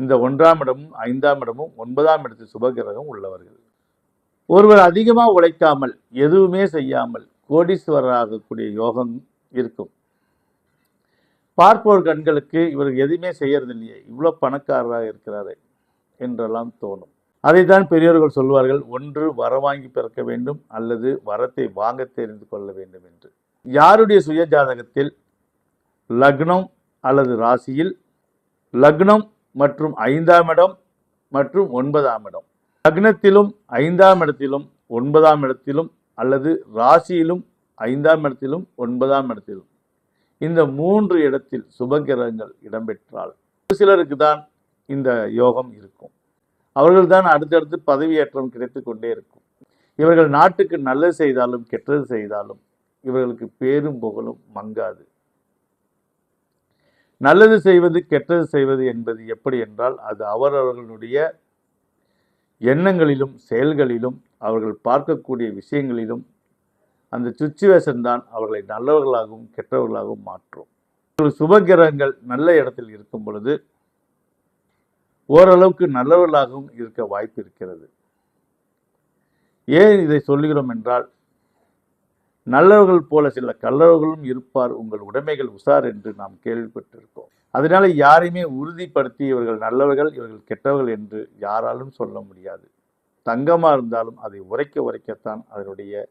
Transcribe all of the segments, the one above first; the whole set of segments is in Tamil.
இந்த ஒன்றாம் இடமும் ஐந்தாம் இடமும் ஒன்பதாம் இடத்தில் சுபகிரகம் உள்ளவர்கள். ஒருவர் அதிகமாக உழைக்காமல் எதுவுமே செய்யாமல் கோடீஸ்வரராகக்கூடிய யோகம் இருக்கும். பார்ப்போர் கண்களுக்கு இவர் எதுவுமே செய்யறது இல்லையே இவ்வளோ பணக்காரராக இருக்கிறாரே என்றெல்லாம் தோணும். அதைத்தான் பெரியவர்கள் சொல்வார்கள் ஒன்று வர வாங்கி பிறக்க வேண்டும் அல்லது வரத்தை வாங்க தெரிந்து கொள்ள வேண்டும் என்று. யாருடைய சுய ஜாதகத்தில் லக்னம் அல்லது ராசியில் லக்னம் மற்றும் ஐந்தாம் இடம் மற்றும் ஒன்பதாம் இடம். லக்னத்திலும் ஐந்தாம் இடத்திலும் ஒன்பதாம் இடத்திலும் அல்லது ராசியிலும் ஐந்தாம் இடத்திலும் ஒன்பதாம் இடத்திலும். இந்த மூன்று இடத்தில் சுபகிரகங்கள் இடம்பெற்றால் ஒரு சிலருக்கு தான் இந்த யோகம் இருக்கும். அவர்கள் தான் அடுத்தடுத்து பதவியேற்றம் கிடைத்து கொண்டே இருக்கும். இவர்கள் நாட்டுக்கு நல்லது செய்தாலும் கெட்டது செய்தாலும் இவர்களுக்கு பேரும் புகழும் மங்காது. நல்லது செய்வது கெட்டது செய்வது என்பது எப்படி என்றால் அது அவரவர்களுடைய எண்ணங்களிலும் செயல்களிலும் அவர்கள் பார்க்கக்கூடிய விஷயங்களிலும் அந்த சுச்சுவேஷன் தான் அவர்களை நல்லவர்களாகவும் கெட்டவர்களாகவும் மாற்றும். ஒரு சுபகிரகங்கள் நல்ல இடத்தில் இருக்கும் பொழுது ஓரளவுக்கு நல்லவர்களாகவும் இருக்க வாய்ப்பு இருக்கிறது. ஏன் இதை சொல்லுகிறோம் என்றால் நல்லவர்கள் போல சில கல்லவர்களும் இருப்பார் உங்கள் உடைமைகள் உசார் என்று நாம் கேள்விப்பட்டிருக்கோம். அதனால யாரையுமே உறுதிப்படுத்தி இவர்கள் நல்லவர்கள் இவர்கள் கெட்டவர்கள் என்று யாராலும் சொல்ல முடியாது. தங்கமாக இருந்தாலும் அதை உரைக்க உரைக்கத்தான் அதனுடைய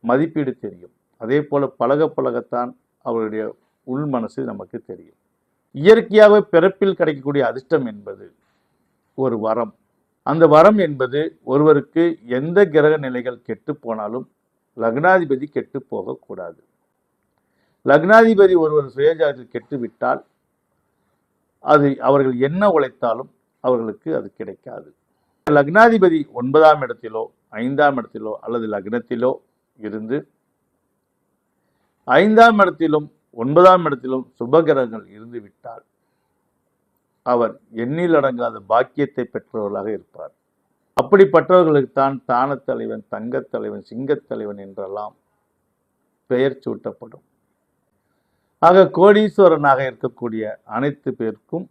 மதிப்பீடு தெரியும். அதே போல பழக பழகத்தான் அவருடைய உள் மனசு நமக்கு தெரியும். இயற்கையாக பிறப்பில் கிடைக்கக்கூடிய அதிர்ஷ்டம் என்பது ஒரு வரம். அந்த வரம் என்பது ஒருவருக்கு எந்த கிரக நிலைகள் கெட்டு போனாலும் லக்னாதிபதி கெட்டு போகக்கூடாது. லக்னாதிபதி ஒருவர் சுயஜாதத்தில் கெட்டுவிட்டால் அது அவர்கள் என்ன உழைத்தாலும் அவர்களுக்கு அது கிடைக்காது. லக்னாதிபதி ஒன்பதாம் இடத்திலோ ஐந்தாம் இடத்திலோ அல்லது லக்னத்திலோ இருந்து ஐந்தாம் இடத்திலும் ஒன்பதாம் இடத்திலும் சுபகிரகங்கள் இருந்துவிட்டால் அவர் எண்ணில் அடங்காத பாக்கியத்தை பெற்றவர்களாக இருப்பார். அப்படிப்பட்டவர்களுக்கு தான் தங்கத்தலைவன் சிங்கத்தலைவன் தங்கத் தலைவன் சிங்கத் தலைவன் என்றெல்லாம் பெயர் சூட்டப்படும். ஆக கோடீஸ்வரனாக இருக்கக்கூடிய அனைத்து பேருக்கும்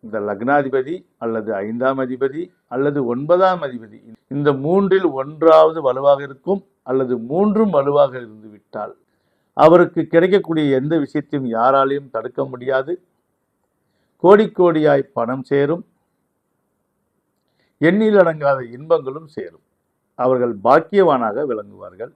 இந்த லக்னாதிபதி அல்லது ஐந்தாம் அதிபதி அல்லது ஒன்பதாம் அதிபதி இந்த மூன்றில் ஒன்றாவது வலுவாக இருக்கும் அல்லது மூன்றும் வலுவாக இருந்து விட்டால் அவருக்கு கிடைக்கக்கூடிய எந்த விஷயத்தையும் யாராலையும் தடுக்க முடியாது. கோடி கோடியாய் பணம் சேரும். எண்ணில் அடங்காத இன்பங்களும் சேரும். அவர்கள் பாக்கியவானாக விளங்குவார்கள்.